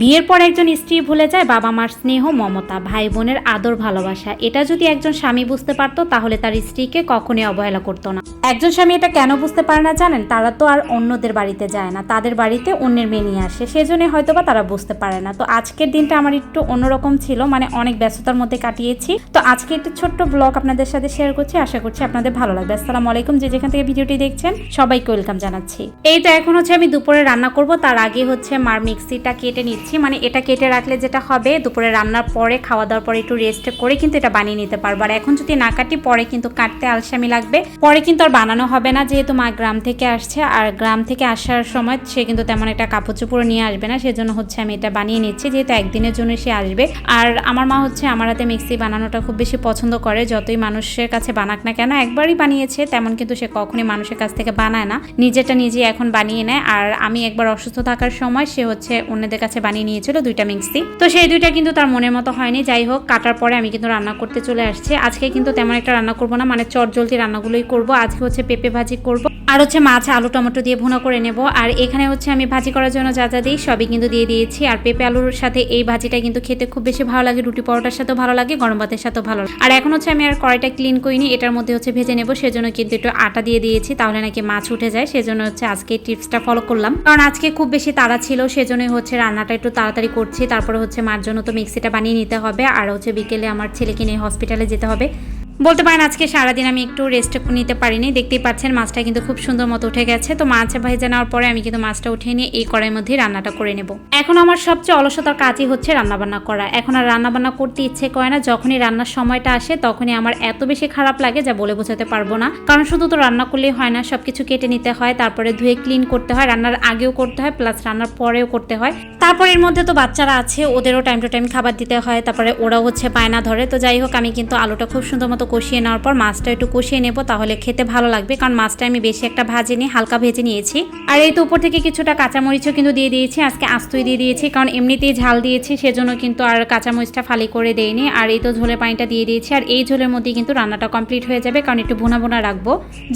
বিয়ের পর একজন স্ত্রী ভুলে যায় বাবা মার স্নেহ, মমতা ভাই বোনের আদর, ভালোবাসা। এটা যদি একজন স্বামী বুঝতে পারতো, তাহলে তার স্ত্রীকে কখনোই অবহেলা করতো না। একজন স্বামী এটা কেন বুঝতে পারে না জানেন? তারা তো আর অন্যদের বাড়িতে যায় না। তাদের বাড়িতে অন্যের মেয়ে নিয়ে আসে। সেজন্য হয়তো বা তারা বুঝতে পারে না। তো আজকের দিনটা আমার একটু অন্যরকম ছিল। মানে অনেক ব্যস্ততার মধ্যে কাটিয়েছি। তো আজকে একটু ছোট্ট ব্লগ আপনাদের সাথে শেয়ার করছি। আশা করছি আপনাদের ভালো লাগবে। আসসালামু আলাইকুম। যে যেখান থেকে ভিডিওটি দেখছেন, সবাইকে ওয়েলকাম জানাচ্ছি। এই তো এখন হচ্ছে আমি দুপুরে রান্না করব। তার আগে হচ্ছে মার মিক্সিটা কেটে নিচ্ছি। মানে এটা কেটে রাখলে যেটা হবে, দুপুরে রান্নার পরে খাওয়া দাওয়ার পরে একটু রেস্ট করে কিন্তু এটা বানিয়ে নিতে পারব। আর এখন যদি না কাটি, পরে কিন্তু কাটতে আলসামি লাগবে। পরে কিন্তু আর বানানো হবে না, যেহেতু মা গ্রাম থেকে আসছে। আর গ্রাম থেকে আসার সময় সে কিন্তু তেমন একটা কাপড় চোপড় নিয়ে আসবে না, সেজন্য হচ্ছে আমি এটা বানিয়ে নিচ্ছি, যেহেতু একদিনের জন্য সে আসবে। আর আমার মা হচ্ছে আমার হাতে মিক্সি বানানোটা খুব বেশি পছন্দ করে, যতই মানুষের কাছে বানাক না কেন, একবারই বানিয়েছে, তেমন কিন্তু সে কখনোই মানুষের কাছ থেকে বানায় না। নিজেরটা নিজে এখন বানিয়ে নেয়। আর আমি একবার অসুস্থ থাকার সময় সে হচ্ছে অন্যদের কাছে বানিয়ে নিয়েছিল, দুইটা মিক্সি তো সেই দুইটা কিন্তু তার মনের মতো হয়নি। যাই হোক, কাটার পরে আমি কিন্তু রান্না করতে চলে আসছি। আজকে কিন্তু তেমন একটা রান্না করব না মানে চট জলদি রান্নাগুলোই করব। আজকে হচ্ছে পেঁপে ভাজি করব। আর হচ্ছে মাছ, আলু, টমেটো দিয়ে ভুনা করে নেব। আর এখানে হচ্ছে আমি ভাজি করার জন্য যা যা দিই সবই কিন্তু দিয়ে দিয়েছি। আর পেঁপে আলুর সাথে এই ভাজিটা কিন্তু খেতে খুব বেশি ভালো লাগে, রুটি পরোটার সাথেও ভালো লাগে, গরম ভাতের সাথেও ভালো লাগে। আর এখন হচ্ছে আমি আর কড়াইটা ক্লিন করিনি, এটার মধ্যে হচ্ছে ভেজে নেব। সেজন্য কিন্তু একটু আটা দিয়ে দিয়েছি, তাহলে নাকি মাছ উঠে যায়। সেজন্য হচ্ছে আজকে টিপসটা ফলো করলাম। কারণ আজকে খুব বেশি তাড়া ছিল, সেজন্যই হচ্ছে রান্নাটা একটু তাড়াতাড়ি করছি, তারপরে হচ্ছে মার জন্য তো মিক্সিটা বানিয়ে নিতে হবে। আর হচ্ছে বিকেলে আমার ছেলেকে নিয়ে হসপিটালে যেতে হবে। বলতে পারেন আজকে সারাদিন আমি একটু রেস্ট নিতে পারিনি। দেখতেই পাচ্ছেন মাছটা কিন্তু খুব সুন্দর মতো উঠে গেছে। তো মাছ ভেজে নেওয়ার পরে আমি কিন্তু মাছটা উঠিয়ে নিয়ে এই কড়াইয়ের মধ্যেই রান্নাটা করে নেব। এখন আমার সবচেয়ে অলসতার কাজই হচ্ছে রান্নাবান্না করা। এখন আর রান্নাবান্না করতে ইচ্ছে করে না। যখনই রান্নার সময়টা আসে, তখনই আমার এত বেশি খারাপ লাগে যা বলে বোঝাতে পারব না। কারণ শুধু তো রান্না করলেই হয় না, সবকিছু কেটে নিতে হয়, তারপরে ধুয়ে ক্লিন করতে হয়, রান্নার আগেও করতে হয় প্লাস রান্নার পরেও করতে হয়। তারপর এর মধ্যে তো বাচ্চারা আছে, ওদেরও টাইম টু টাইম খাবার দিতে হয়, তারপরে ওরাও হচ্ছে বায়না ধরে। তো যাই হোক, আমি কিন্তু আলুটা খুব সুন্দর মতো কষিয়ে নেওয়ার পর মাছটা একটু কষিয়ে নেব, তাহলে খেতে ভালো লাগবে। কারণ মাছটা আমি বেশি একটা ভাজিনি হালকা ভেজে নিয়েছি। আর এই তো উপর থেকে কিছুটা কাঁচামরিচও কিন্তু দিয়ে দিয়েছি, আজকে আস্তই দিয়ে দিয়েছি, কারণ এমনিতেই ঝাল দিয়েছি, সেজন্য কিন্তু আর কাঁচামরিচটা ফালি করে দেয়নি আর এই তো ঝোলের পানিটা দিয়ে দিয়েছি, আর এই ঝোলের মধ্যে কিন্তু রান্নাটা কমপ্লিট হয়ে যাবে, কারণ একটু বোনা বোনা রাখব।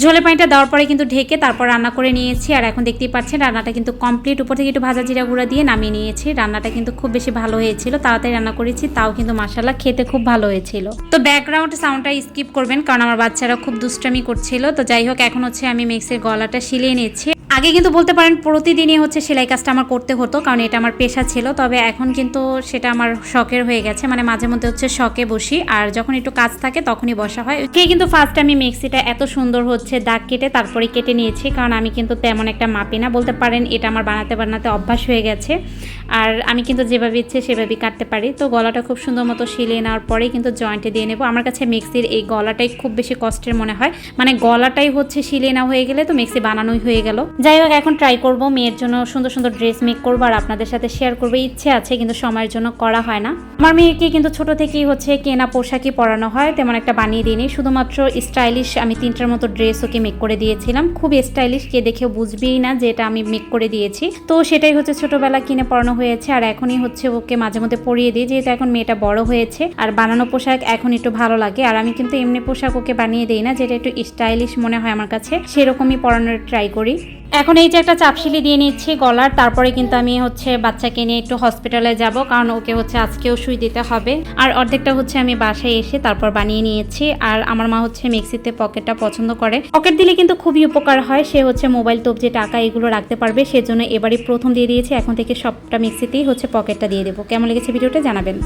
ঝোলের পানিটা দেওয়ার পরে কিন্তু ঢেকে তারপর রান্না করে নিয়েছি, আর এখন দেখতেই পাচ্ছেন রান্নাটা কিন্তু কমপ্লিট। উপর থেকে একটু ভাজা জিরা গুঁড়া দিয়ে নামিয়ে নিয়েছি, রান্নাটা কিন্তু খুব বেশি ভালো হয়েছিল, তাড়াতাড়ি রান্না করেছি, তাও কিন্তু মাসাল্লাহ খেতে খুব ভালো হয়েছিল। তো ব্যাকগ্রাউন্ড সাউন্ডটা স্কিপ করবেন, কারণ আমার বাচ্চারা খুব দুষ্টামি করছিল। তো যাই হোক, এখন হচ্ছে আমি মেক্সের গলাটা শিলিয়ে নিচ্ছি। আগে কিন্তু বলতে পারেন প্রতিদিনই হচ্ছে সেলাই কাজটা আমার করতে হতো, কারণ এটা আমার পেশা ছিল। তবে এখন কিন্তু সেটা আমার শখের হয়ে গেছে। মানে মাঝে মধ্যে হচ্ছে শখে বসি, আর যখন একটু কাজ থাকে তখনই বসা হয়। কে কিন্তু ফার্স্ট আমি মিক্সিটা এত সুন্দর হচ্ছে, দাগ কেটে তারপরে কেটে নিয়েছি, কারণ আমি কিন্তু তেমন একটা মাপি না। বলতে পারেন এটা আমার বানাতে বানাতে অভ্যাস হয়ে গেছে, আর আমি কিন্তু যেভাবে ইচ্ছে সেভাবেই কাটতে পারি। তো গলাটা খুব সুন্দর মতো শিলিয়ে নেওয়ার পরে কিন্তু জয়েন্টে দিয়ে নেব। আমার কাছে মিক্সির এই গলাটাই খুব বেশি কষ্টের মনে হয়। মানে গলাটাই হচ্ছে শিলিয়ে নেওয়া হয়ে গেলে তো মিক্সি বানানোই হয়ে গেল। যাই হোক, এখন ট্রাই করব, মেয়ের জন্য সুন্দর সুন্দর ড্রেস মেক করব আর আপনাদের সাথে শেয়ার করব। ইচ্ছে আছে, কিন্তু সময়ের জন্য করা হয় না। আমার মেয়েকে কিন্তু ছোট থেকেই হচ্ছে কেনা পোশাকই পরানো হয়, তেমন একটা বানিয়ে দিইনি। শুধুমাত্র স্টাইলিশ আমি তিনটার মতো ড্রেস ওকে মেক করে দিয়েছিলাম। খুব স্টাইলিশ কে দেখেও বুঝবেই না যে এটা আমি মেক করে দিয়েছি। তো সেটাই হচ্ছে ছোটবেলা কিনে পরানো হয়েছে আর এখনই হচ্ছে ওকে মাঝে মধ্যে পরিয়ে দিই, যেহেতু এখন মেয়েটা বড় হয়েছে। আর বানানো পোশাক এখন একটু ভালো লাগে আর আমি কিন্তু এমনি পোশাক ওকে বানিয়ে দিই না, যেটা একটু স্টাইলিশ মনে হয় আমার কাছে। সেরকমই পরানোর ট্রাই করি। এখন এই যে একটা চাপশিলি দিয়ে নিচ্ছি গলার, তারপরে কিন্তু আমি হচ্ছে বাচ্চাকে নিয়ে একটু হসপিটালে যাব, কারণ ওকে হচ্ছে আজকেও সুই দিতে হবে। আর অর্ধেকটা হচ্ছে আমি বাসায় এসে তারপর বানিয়ে নিয়েছি। আর আমার মা হচ্ছে মিক্সিতে পকেটটা পছন্দ করে। পকেট দিলে কিন্তু খুবই উপকার হয়, সে হচ্ছে মোবাইল, টোপ যে টাকা এগুলো রাখতে পারবে, সেজন্য এবারই প্রথম দিয়ে দিয়েছি। এখন থেকে সবটা মিক্সিতেই হচ্ছে পকেটটা দিয়ে দেবো। কেমন লেগেছে ভিডিওটা জানাবেন।